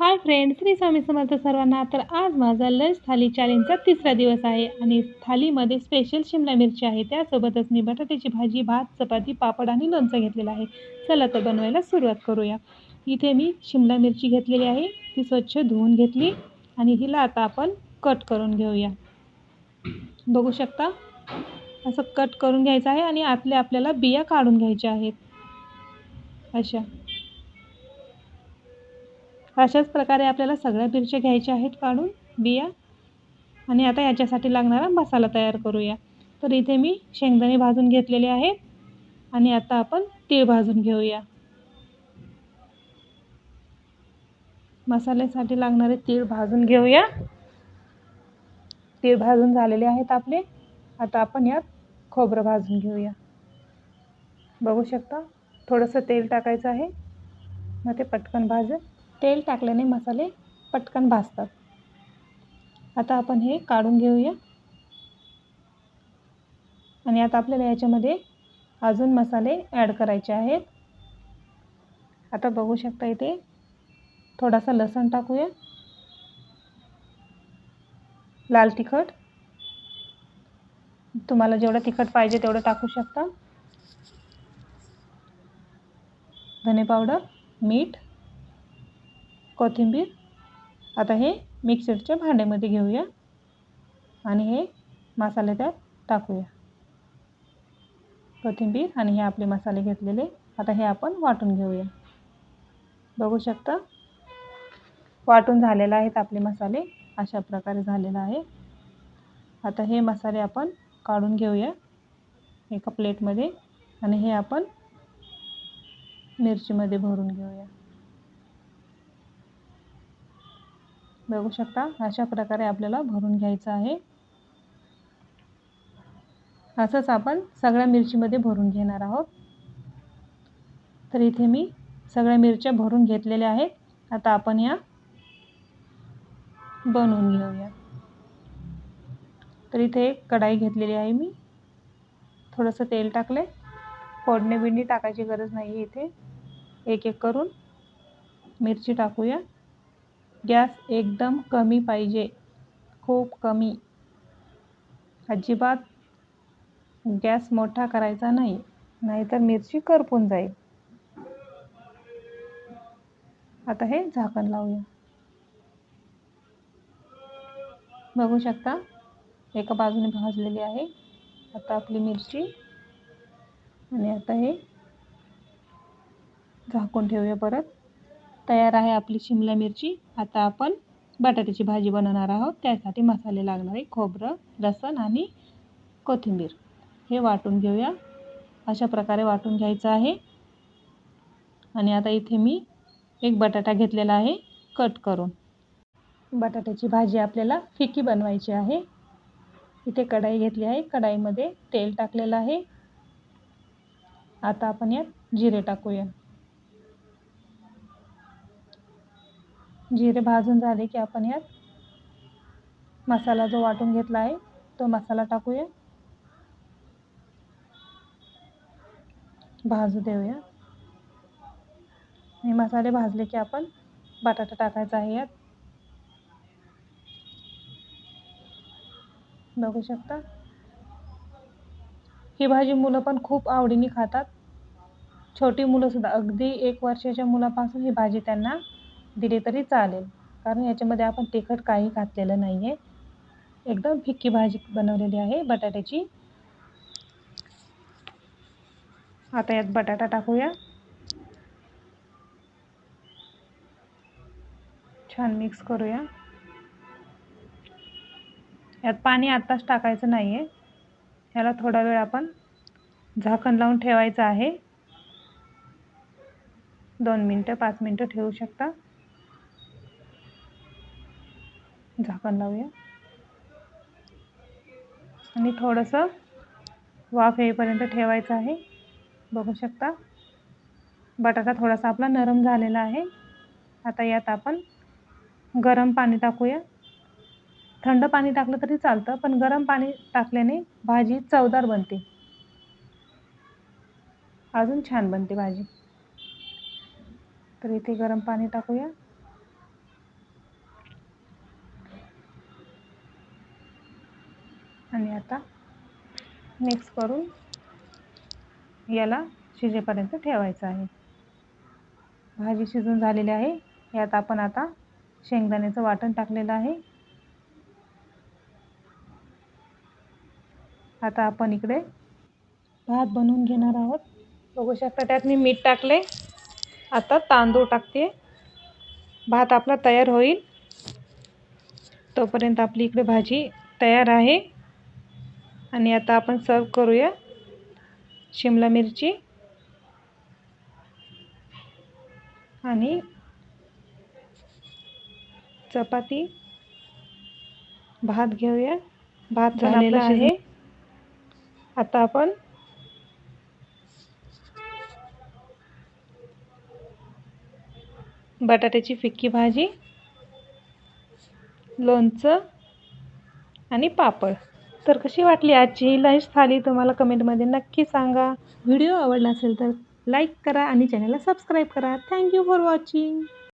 Hi friend Shri Swami Samarth सर्वांना. तर आज माझा लंच थाली चॅलेंजचा तिसरा दिवस आहे आणि थालीमध्ये स्पेशल शिमला मिरची आहे. त्यासोबतच मी बटाट्याची भाजी भात चपाती पापड आणि लोणचं घेतलेलं आहे. चला तर बनवायला सुरुवात करूया. इथे मी शिमला मिरची घेतलेली आहे. ती स्वच्छ धुवून घेतली आणि हिला आता आपण कट करून घेऊया. बघू शकता असं कट करून घ्यायचं आहे आणि आतले आपल्याला बिया काढून घ्यायच्या आहेत. अशा. अशाच प्रकारे आपल्याला सगळ्या मिरच्या घ्यायच्या आहेत काढून बिया. आणि आता याच्यासाठी लागणारा मसाला तयार करूया. तर इथे मी शेंगदाणे भाजून घेतलेले आहेत. आणि आता आपण तीळ भाजून घेऊया. मसाल्यासाठी लागणारे तीळ भाजून घेऊया. तीळ भाजून झालेले आहेत आपले. आता आपण यात खोबरं भाजून घेऊया. बघू शकता थोडंसं तेल टाकायचं आहे. मग ते पटकन भाजेल तेल टाकल्याने मसाले पटकन भाजतात. आता आपण हे काढून घेऊया. आणि आता आपल्याला याच्यामध्ये अजून मसाले ॲड करायचे आहेत. आता बघू शकता इथे थोडासा लसण टाकूया. लाल तिखट. तुम्हाला जेवढं तिखट पाहिजे तेवढं टाकू शकता. धने पावडर मीठ कोथिंबीर. आता हे मिक्सरच्या भांड्यामध्ये घेऊया. आणि हे मसाले त्यात टाकूया. कोथिंबीर आणि हे आपले मसाले घेतलेले. आता हे आपण वाटून घेऊया. बघू शकता? वाटून झालेले आहेत आपले मसाले. अशा प्रकारे झालेला आहे. आता हे मसाले आपण काढून घेऊया एका प्लेटमध्ये. आणि हे आपण मिरचीमध्ये भरून घेऊया. बघू शकता. अशा प्रकारे आपल्याला भरून घ्यायचं आहे. असंच आपण सगळ्या मिरचीमध्ये भरून घेणार आहोत. तर इथे मी सगळ्या मिरच्या भरून घेतलेल्या आहेत. आता आपण या बनवून घेऊया. तर इथे एक कढाई घेतलेली आहे मी. थोडंसं तेल टाकले फोडणे बिडणी टाकायची गरज नाही आहे इथे. एक एक करून मिरची टाकूया. गॅस एकदम कमी पाहिजे. खूप कमी. अजिबात गॅस मोठा करायचा नाही. नाहीतर मिरची करपून जाईल. आता हे झाकण लावूया. बघू शकता एका बाजूने भाजलेली आहे. आता आपली मिरची. आणि आता हे झाकून ठेवूया परत. तयार आहे आपली शिमला मिरची. आता आपण बटाट्याची भाजी बनवणार आहोत. त्यासाठी मसाले लागणारे खोबरं लसण आणि कोथिंबीर. हे वाटून घेऊया. अशा प्रकारे वाटून घ्यायचं आहे. आणि आता इथे मी एक बटाटा घेतलेला आहे. कट करून. बटाट्याची भाजी आपल्याला फिकी बनवायची आहे. इथे कढाई घेतली आहे. कढाईमध्ये तेल टाकलेलं आहे. आता आपण यात जिरे टाकूया. जिरे भाजून झाले की आपण यात मसाला जो वाटून घेतला आहे तो मसाला टाकूया. भाजू देऊया. आणि मसाले भाजले की आपण बटाटा टाकायचा आहे यात. बघू शकता? ही भाजी मुलं पण खूप आवडीने खातात. छोटी मुलंसुद्धा अगदी एक वर्षाच्या मुलापासून ही भाजी त्यांना दिली तरी चालेल. कारण याच्यामध्ये आपण तिखट काही घातलेलं नाही आहे एकदम फिक्की भाजी बनवलेली आहे बटाट्याची. आता यात बटाटा टाकूया. छान मिक्स करूया. यात पाणी आत्ताच टाकायचं नाही आहे याला थोडा वेळ आपण झाकण लावून ठेवायचं आहे. दोन मिनटं पाच मिनटं ठेवू शकता. झाकण लावूया. आणि थोडंसं वाफ येईपर्यंत ठेवायचं आहे. बघू शकता. बटाटा थोडासा आपला नरम झालेला आहे. आता यात आपण गरम पाणी टाकूया. थंड पाणी टाकलं तरी चालतं पण गरम पाणी टाकल्याने भाजी चवदार बनते. अजून छान बनते भाजी. तर इथे गरम पाणी टाकूया. आणि आता मिक्स करून याला शिजेपर्यंत ठेवायचं आहे. भाजी शिजून झालेली आहे. यात आपण आता शेंगदाण्याचं वाटण टाकलेलं आहे. आता आपण इकडे भात बनवून घेणार आहोत. बघू शकता त्यात मी मीठ टाकले. आता तांदूळ टाकते. भात आपला तयार होईल. तोपर्यंत आपली इकडे भाजी तयार आहे. आणि आता आपण सर्व करूया शिमला मिरची आणि चपाती. भात घेऊया. भात झालेला आहे. आता आपण बटाट्याची फिक्की भाजी लोणचं आणि पापड. तर कशी वाटली आजची ही लंच थाली? तुम्हाला कमेंटमध्ये नक्की सांगा. व्हिडिओ आवडला असेल तर लाईक करा आणि चॅनलला सबस्क्राईब करा. Thank you for watching